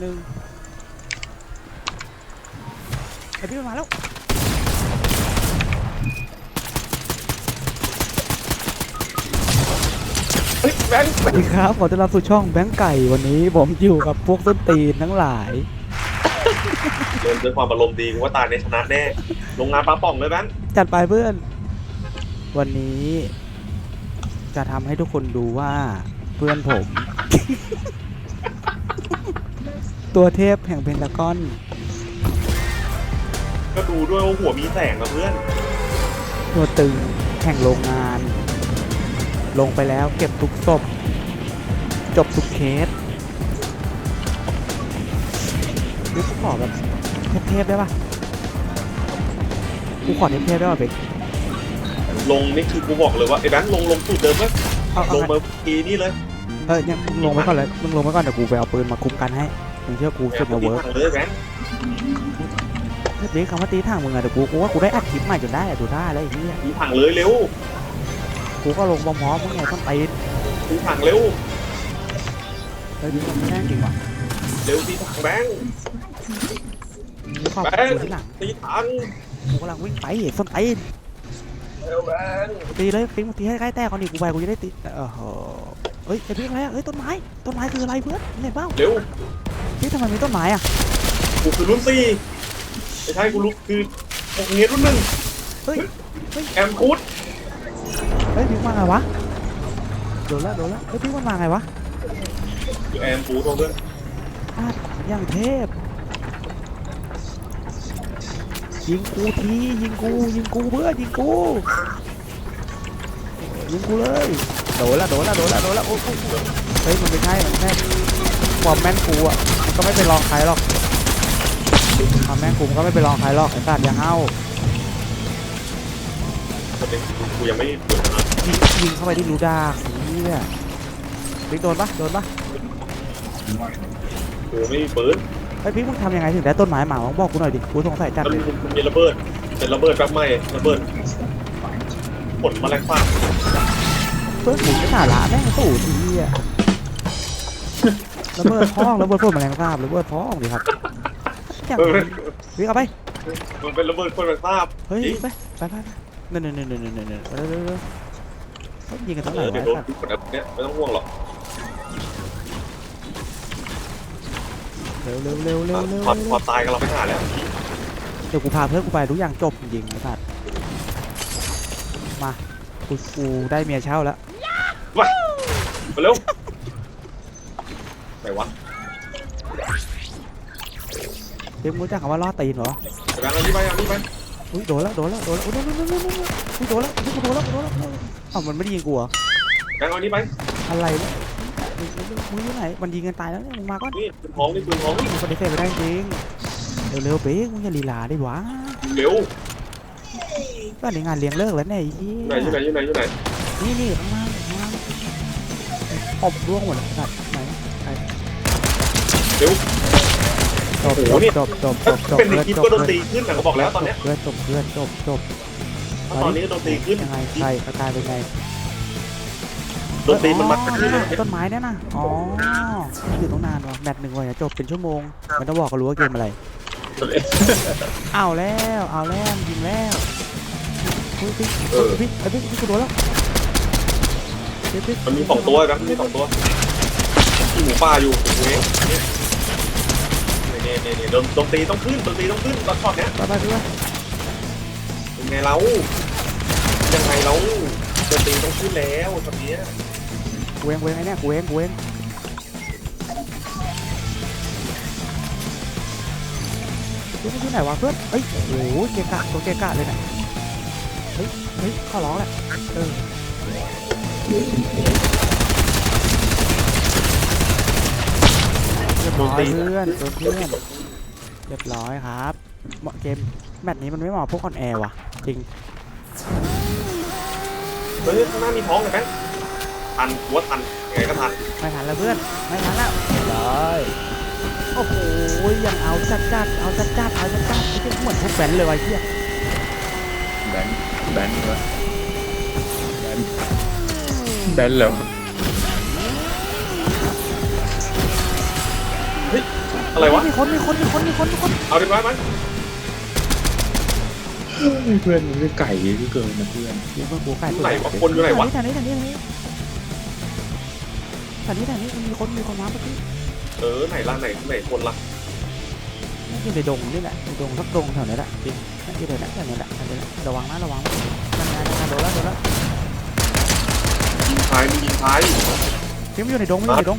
หนึ่งไอพี่มันมาแล้วเฮ้ยแบงค์สวัสดีครับขอต้อนรับสู่ช่องแบงค์ไก่วันนี้ผมอยู่กับพวกต้นตีนทั้งหลาย เดินด้วยความอารมณ์ดีกูว่าตายในชนะแน่ ลงงานปลาป่องเลยแบงค์จัดไปเพื่อน วันนี้จะทำให้ทุกคนดูว่าเพื่อนผม ตัวเทพแห่งเพนตากอน ก็ดูด้วยว่าหัวมีแสงนะเพื่อน ตัวตึงแห่งโรงงาน ลงไปแล้วเก็บทุกศพ จบทุกเคสนี่กูขอแบบเทพๆได้ปะกูขอเทพๆได้ปะเบกลงนี่คือกูบอกเลยว่าไอ้แบงค์ลงลงสูตรเดิมไหมเอาเอาลงไงมาทีนี่เลย เออเนี่ยมึงลงไว้ก่อนเลยมึงลงไว้ก่อนเดี๋ยวกูไปเอาปืนมาคุมกันให้ มึงเชื่อกูสุดนะเวิร์กทางเลยแบงค์เฮ้ยคำว่าตีทางมึงอะเดี๋ยวกูกูว่ากูได้อัดคลิปใหม่จนได้อะดูได้แล้วไอ้เหี้ยทีทางเลยเร็วกูก็ลงพร้อมๆมึงไงต้องตีนทีทางเร็วเฮ้ยมันไม่ได้จริงว่ะเร็วทีทางแบงค์มึงขอบแบงค์กูที่หลังทีทางกูกำลังวิ่งไปส้นตีนเร็วแบงค์ตีเลยปิ๊งมึงตีให้ใกล้แตกก่อนดิกูไปกูจะได้ตีเออโหเฮ้ยไอ้พี่อะไรอะเฮ้ยต้นไม้ต้นไม้คืออะไรเพื่อนเห็นเปล่าเร็ว พี่ทำไมมีต้นไม้อะกูคือรุ่นสี่ไม่ใช่กูรู้คือโรงเรียนรุ่นหนึ่งเฮ้ยแอมคูดเฮ้ยพี่มาไงวะโดนละโดนละเฮ้ยพี่มันมาไงวะคือแอมคูดเพื่อนอะอย่างเทพยิงกูทียิงกูยิงกูเพื่อนยิงกูยิงกูเลยโดนละโดนละโดนละโดนละโอ้โหเฮ้ยมันไม่ใช่มันแค่ความแม่นกูอะมัน ก็ไม่เป็นรองใครหรอกความแม่นกูมันก็ไม่เป็นรองใครหรอกไอ้สัตว์อย่าเฮ้าจะเป็นกูยังไม่เปิดนะยิงยิงเข้าไปที่รูดานี่เนี่ยบิ๊กโดนปะโดนปะกูไม่มีปืนไอ้ยพี่มึงทำยังไงถึงได้ต้นไม้หมามึงบอกกูหน่อยดิกูสงสัยจัดมันเลยมันมีระเบิดเป็นระเบิดแป๊บใหม่ระเบิดผลแมลงสาบเพื่อนผมไม่สาระแม่งตู่ทีอะ ระเบิดท้องระเบิดพ่นแมลงสาบระเบิดท้องดิครับอย่างเออวิ่งเอาไปมันเป็นระเบิดผลแมลงสาบเฮ้ยจริงไปไปไปไปนั่นนั่นนั่นนั่นนั่นนั่นเร็วเร็วเร็วเฮ้ยยิงกันเอเท่าไหร่อวะเดี๋ยวไอ้โดนสัตว์กดแบบเนี้ยไม่ต้องห่วงหรอกเร็วเร็วเร็วเร็วเร็วพอเร็วพอตายกันเราไม่หาแล้วเดี๋ยวกูพาเพื่อนกูไปทุกอย่างจบจริงๆไอ้สัตว์มากูกูได้เมียเช่าแล้วไปเร็ว ไหนวะเดี๋ยวมึงรู้จักคำว่าล่อตีนเหรอไปกันเอานี่ไปเอานี่ไปอุ้ยโดนแล้วโดนแล้วโดนแล้วโอ้ยโดนโดนโดนโดนโดนอุ้ยโดนแล้วอุ้ยกูโดนแล้วกูโดนแล้วอ้าวมันไม่ได้ยิงกูเหรอแบงค์เอานี่ไป อะไรเนี่ยมึงมึงมึงอยู่ไหนมันยิงกันตายแล้วเนี่ยมึงมาก่อนนี่ปืนท้องนี่ปืนท้องนี่มึงปฏิเสธไม่ได้จริงเร็วๆเบ๊กมึงอย่าลีลาได้หวะเร็วก็ในงานเลี้ยงเลิกแล้วเนี่ยไอ้เหี้อยู่ไหนอยู่ไหนอยู่ไหนอยู่ไหนนี่นี่ข้างล่างข้างล่างอบร่วงหมดเลยสัตว์ไหนไหน เร็ว จบโอ้จโหบนี่จบจบจบจบเป็นในเพื่อนคลิปจบก็โดนเพื่อนตีขึ้นนะก็บอกแล้วตอนเนี้ยเพื่อนจบเพื่อนจบจบตอนนี้ก็โดนตีขึ้นยังไงใครอาการเป็นไงโดนตีมันมาอ๋อขึ้นเลยต้นไม้เนี่ยนะอ๋ออยู่ต้องนานวะแมตช์หนึ่งวันจะจบเป็นชั่วโมงมันต้องบอกก็รู้ว่าเกมอะไรเอาแล้วเอาแล้วยิงแล้วพี่พี่เออพี่ไอ้พี่พี่กูโดนแล้วพี่พี่มันมีสองตัวนะมันมีสองตัวที่หมูป่าอยู่โอ้ยเนี่ย เนี่ยเนี่ยเนี่ยโดนโดนตีต้องขึ้นโดนตีต้องขึ้นตอนช็อตเนี้ยไปไปไปไปเป็นไงเรายังไงเราโดนตีต้องขึ้นแล้วช็อตเนี้ยกูเองกูเองไอ้เนี่ยกูเองกูเองพี่มันอยู่ไหนวะเพื่อนเอ้ยโอ้โหเกะกะตัวเกะกะเลยเนี่ยเฮ้ยเฮ้ยข้อร้องแหละเออ รียบร้อยเพื่อนโดนเพื่อนเรียบร้อยครับเหมาะเกมแมตช์นี้มันไม่เหมาะพวกออนแอร์ว่ะ จริงเฮ้ยข้างหน้ามีท้องเลยไหมทันหัวทันยังไงก็ทันไม่ทันแล้วเพื่อนไม่ทันแล้วเรียบร้อยโอ้โหยังเอาจัดจัดเอาจัดจัดเอาจัดจัดไม่ใช่เหมือนพวกแบนเลยว่ะไอ้เหี้ยแบนแบนวะแบนแบนเหร ออะไรวะ มีคนมีคนมีคนมีคนมีคนเอาดิไปไหมเพื่อนมันก็ไก่ที่เกินนะเพื่อนเดี๋ยวเพื่อนกูไก่ไหนวะคนอยู่ไหนวะแถวนี้แถวนี้แถวนี้แถวนี้แถวนี้มีคนมีคนมาเมื่อกี้เออไหนล่ะไหนไหนคนล่ะอยู่ในดงนี่แหละในดงสักดงแถวนี้แหละจริงนั่นอยู่ในนั้นแถวนี้แหละแถวนี้แหละระวังนะระวังนะนั่นไงนั่นไงโดนแล้วโดนแล้วยิงท้ายมึงยิงท้ายพี่มันอยู่ในดงมันอยู่ในดง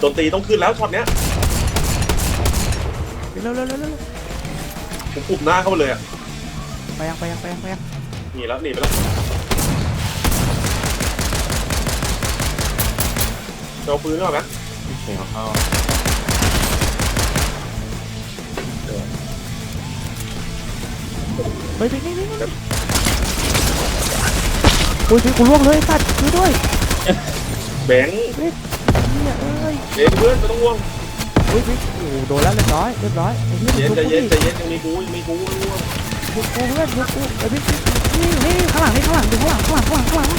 โจมตีต้องขึ้นแล้วช็อตเนี้ย เร็วเร็วเร็วเร็วผมปุบหน้าเข้าไปเลยอะไปยังไปยังไปยังไปยังหนีแล้วหนีไปแล้วจะเอาปืนหรือเปล่าไหมเสียงเข้าเฮ้ยพี่นี่นี่นี่โอ้ยพี่กูล่วงเลยสัตว์ช่วยด้วยแบงค์เนี่ยเอ้ยเดี๋ยวเพื่อนไม่ต้องห่วงโอ้ยพี่โอ้โหโดนแล้วเรียบร้อยเรียบร้อยไอ้เหี้ยเย็นชุบใจกูเย็นดิใจเย็นยังมีกูยังมีกูไม่ต้องห่วงชุบกูเพื่อนชุบกูไอ้พี่นี่นี่ข้างหลังนี่ข้างหลังดูข้างหลังข้างหลังข้างหลังข้างหลัง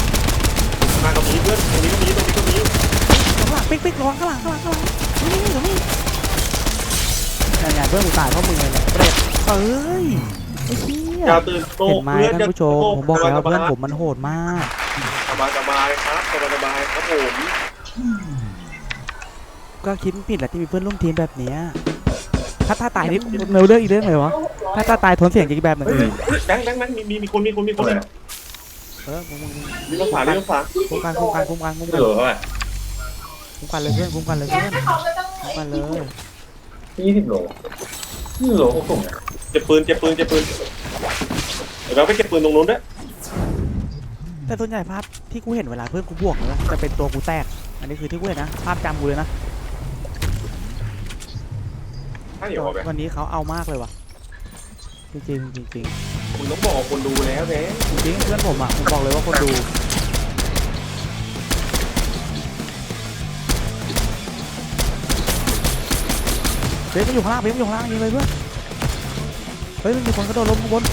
หน้าก็มีเพื่อนตรงนี้ก็มีตรงนี้ก็มีข้างหลังปิ๊กปิ๊กระวังข้างหลังข้างหลังข้างหลังนี่นี่ตรงนี้นั่นไงเพื่อนกูตายเพราะมึงเลยเนี่ยเปรตเอ้ยไอ้เหี้ยอย่าตื่นโตเห็นไหมเพื่อนท่านผู้ชมผมบอกแล้วเพื่อนผมมันโหดมากสบายสบายครับสบายสบายครับผม ก็คิดผิดแหละที่มีเพื่อนร่วมทีมแบบเนี้ยถ้าถ้าตายนี่เนื้อเรื่องอีกเรื่องเลยวะถ้าถ้าตายทนเสียงอีกแบบหนึงเฮ้ยแบงค์แบงค์แบงค์มีมีมีคนมีคนมีคนเออมึงมึงมึงมีรถฝามีรถฝาคุ้มกันคุ้มกันคุ้มกันคุ้มไม่กันเหลือเท่าไหร่คุ้มกันเลยเพื่อนคุ้มกันเลยเพื่อนคุ้มกันเลยยี่สิบโลยี่สิบโลเขาส่งไงเก็บปืนเก็บปืนเก็บปืนเดี๋ยวเราไปเก็บปืนตรงนู้นด้วยแต่ส่วนใหญ่ภาพที่กูเห็นเวลาเพื่อนกูบวกนะจะเป็นตัวกูแตก อันนี้คือที่กูเห็นนะ ภาพจำกูเลยนะ ถ้าเดี๋ยวเอาไปวันนี้เขาเอามากเลยว่ะ จริงๆจริงคุณต้องบอกคนดูแล้วแบงค์ๆจริงๆเพื่อนผมอะผมบอกเลยว่าคนดูเบสมันอยู่ข้างล่างเบสมันอยู่ข้างล่างยิงเลยเพื่อนเฮ้ยมันมีคนกระโดดลงข้างบน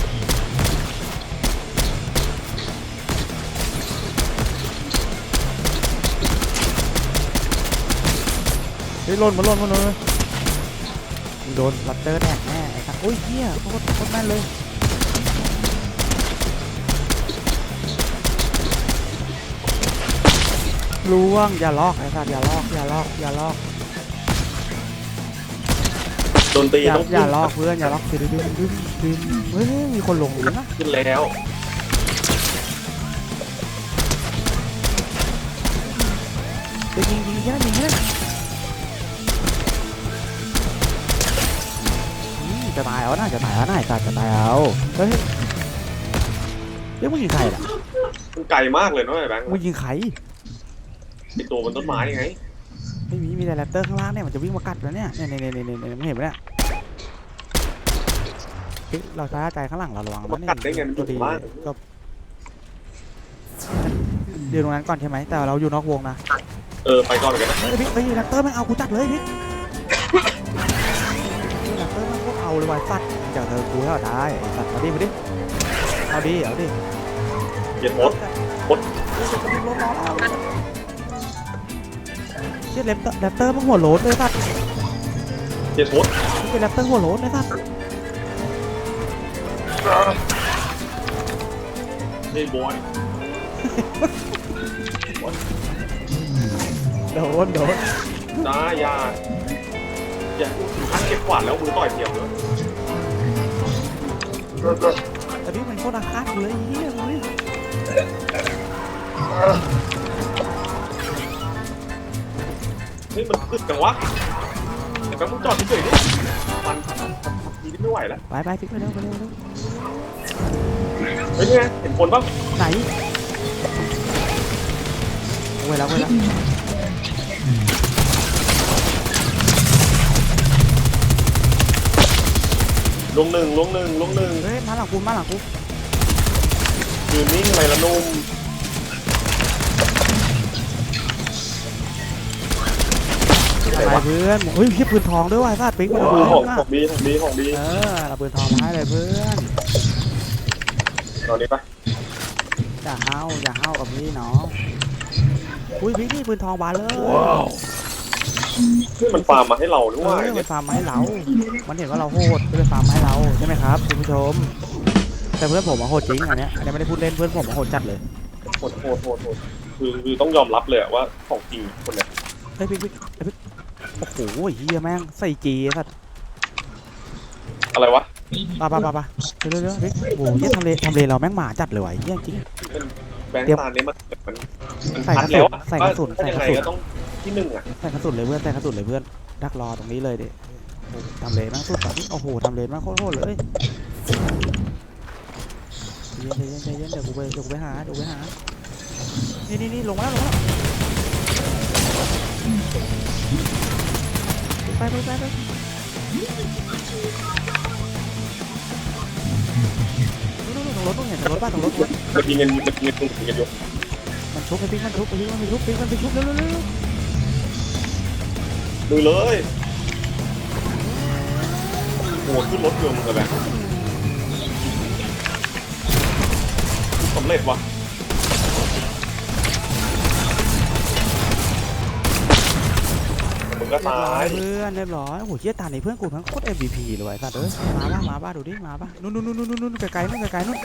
เฮ้ยหล่นมาหล่นมาหล่นเลยมึง โดนลัตเตอร์แดกแน่ไอ้สัสโอ้ยเหี้ยโคตรโคตรแม่นเลย ล่วงอย่าลอกไอ้สัตว์อย่าลอกอย่าลอกอย่าลอกโดนตีอย่าต้องอย่าลอกเพื่อนอย่าลอกดึงดึงดึงดึงเฮ้ยมีคนลงหลุมนะขึ้นแล้วเดี๋ยวยิงยิงยิงยิงยิง จะตายเอานะจะตายเอานะไอ้สัตว์จะตายเอาเฮ้ยเฮ้ยมึงยิงใครล่ะมันไกลมากเลยเนาะไอ้แบงค์มึงยิงใครไอตัวบนต้นไม้ยังไงไม่มีมีแต่แรปเตอร์ข้างล่างเนี่ยมันจะวิ่งมากัดแล้วเนี่ยเนี่ยเนี่ยเนี่ยเนี่ยเนี่ยมึงเห็นไหมเนี่ยเฮ้ยเราช้าใจข้างหลังเราระวังมันนะกัดได้ไงมันอตัวยู่ดีบ้านก็เดี๋ยวตรงนั้นก่อนใช่ไหมแต่เราอยู่นอกวงนะเออไปก่อนเลยนะเฮ้ยพี่ไปแรปเตอร์ไม่เอากูจัดเลยพี่ เอาเลยว่ะสัตว์จากเธอกูเท่าได้ไอ้สัตว์มาดิมาดิเอาดิเอาดิเย็นมดเชี่ยแรปเตอร์แรปเตอร์มันหัวโหลดเลยสัตว์เย็นมดนี่เป็นแรปเตอร์หัวโหลดเลยสัตว์เย็นบอยโดนโดนนะอย่า อย่าถึงขั้นเก็บขวานแล้วมือต่อยเทียมเลยแต่พี่มันโคตรอาฆาตอยู่เลยไอ้เฮียมึงนี่เฮ้ยมันขึ้นจังวะแต่แป๊บมึงจอดเฉยๆดิมันทีนี้ไม่ไหวแล้วไปไปพี่ไปเร็วไปเร็วไปเร็วเฮ้ยนี่ไงเห็นคนป่ะไหนเวลาเวลา ลงหนึ่งลงหนึ่งลงหนึ่งเฮ้ยมาหลังกูมาหลังกูยืนนิ่งอะไรละนุ่มอะไรเพื่อนเฮ้ยพี่ปืนทองด้วยว่ะไอ้สัตว์ปิ๊กมันเอาขปืนองมาของดีของดีของดีเออเราปืนทองมาให้เลยเพื่อนตอนนี้ปะอย่าเฮาอย่าเฮากับพี่น้องอุ้ยพี่นี่ปืนทองบานเลยว้าว นี่มันฟาร์มมาให้เราด้เอวยอมัเนี่ยนฟาร์มมาให้เรา มันเห็นว่าเราโหดก็เลยฟาร์มมาให้เราใช่ไหมครับคุณผู้ชม แต่เพื่อนผมมาโหดจริงอันเนี้ยอันเนี้ยไม่ได้พูดเล่นเพื่อนผมมาโหดจัดเลย โหดโหดโหดโหดคือคือต้องยอมรับเลยอะว่าของจริงคนเนี้ยเฮ้ยพี่พี่เฮ้ยพี่โอ้โหเฮียแม่งใส่จีสัตว์อะไรวะปะปะปะปะเร็วเร็วเร็วพี่โอ้โหเฮียทำเลทำเลเราแม่งหมาจัดเลยว่ะเฮียจริง แบงค์เตรียมตาเนี้ยมันมันมันใส่พัดกระสุนแล้วอะใส่กระสุนว่าใส่ยังกระไงสุน ก็ต้อง ที่หนึ่งอะใส่กระสุนเลยเพื่อนใส่กระสุนเลยเพื่อนดักรอตรงนี้เลยดิโอ้โหทำเลแม่งสุดอะพี่โอ้โหทำเลแม่งโคตรโหดเลยใจเย็นใจเย็นใจเย็นเดี๋ยวกูไปเดี๋ยวกูไปหาเดี๋ยวกูไปหานี่นี่นี่ลงมาแล้วลงมาแล้วไปไปไปไปนู่นนู่นตรงรถนู่นเห็นตรงรถป่ะตรงรถมันยิงเงินมันยิงเงินตรงกันอยู่มันชุบไปปิ๊กมันชุบไปปิ๊กมันไปชุบปิ๊กมันไปชุบเร็วเร็วเร็วเร็ว ดูเลยโอ้ขึ้นรถเกินมึงเลยแบงค์สำเร็จว่ะมึงก็เรียบตาร้อยยเพื่อนเรียบร้อยโอ้โหเชี่ยตาในเพื่อนกูทั้งโคตร MVP เลยว่ะไอ้สัตว์เอ้ยมาบ้ามาบ้าดูดิมาบ้านู่นนู่นนู่นนู่นนู่นไกลๆนู่นไกลๆนู่น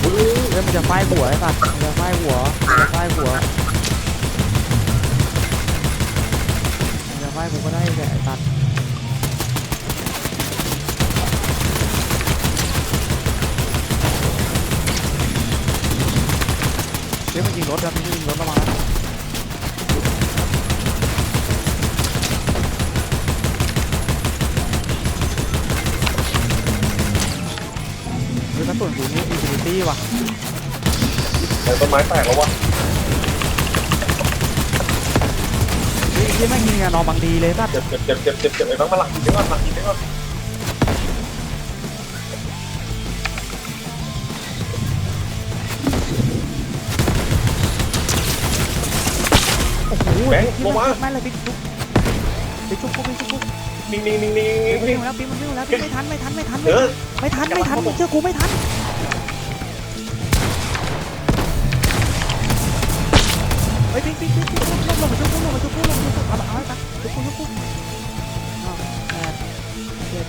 เฮ้ยมันจะไฟหัวไอ้สัตว์มันจะไฟหัวมันจะไฟหัว มันจะไฟกูก็ได้แหละไอ้สัตว์เดี๋ยวมันยิงรถแล้วมันยิงรถระวังนะเฮ้ยกระสุนกูนี่อินฟินิตี้ว่ะแต่ต้นไม้แตกแล้ววะ เฮ้ยที่แม่งยิงอะนอนบางดีเลยสัตว์เจ็บเจ็บเจ็บเจ็บเจ็บเจ็บไอ้บ้างมาหลังกินได้ก่อนหลังกินได้ก่อนโอ้โหแบงค์ที่บอกว่าแม่เลยปิ๊กชุบปิ๊กชุบปุ๊บปิ๊กชุบปุ๊บนิ่งนิ่งนิ่งนิ่งปิ๊กนิ่งแล้วปิ๊กมันวิ่งแล้วปิ๊กไม่ทันไม่ทันไม่ทันเออไม่ทันไม่ทันมึงเชื่อกูไม่ทัน ฮ้ยปิ๊กปิ๊กปิ๊กปิ๊กลงลงมาชุบกูลงมาชุบกูลงมาชุบกูเอาเอาไปชุบกูชุบกูเอาแปดเจ็ด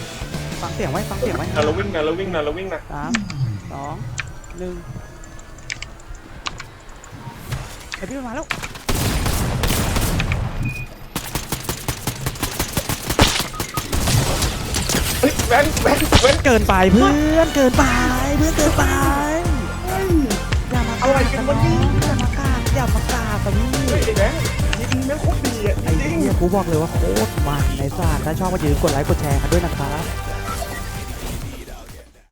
ฟังเสียงไว้ฟังเสียงไว้นะเราวิ่งนะเราวิ่งนะเราวิ่งนะสามสองหนึ่งไอพี่มันมาแล้วเฮ้ยแบงค์แบงค์แบงค์เกินไปเพื่อนเกินไปเพื่อนเกินไปอย่ามากาอะไรกันวะเนี่อย่ามากา อย่ามากากับพี่เฮ้ยไอ้แบงค์ยิงแม่งโคตรดีอะไอ้จริงเนี่ยกูบอกเลยว่าโคตรมันในศาสตร์ถ้าชอบก็อย่าลืมกดไลค์กดแชร์กันด้วยนะครับ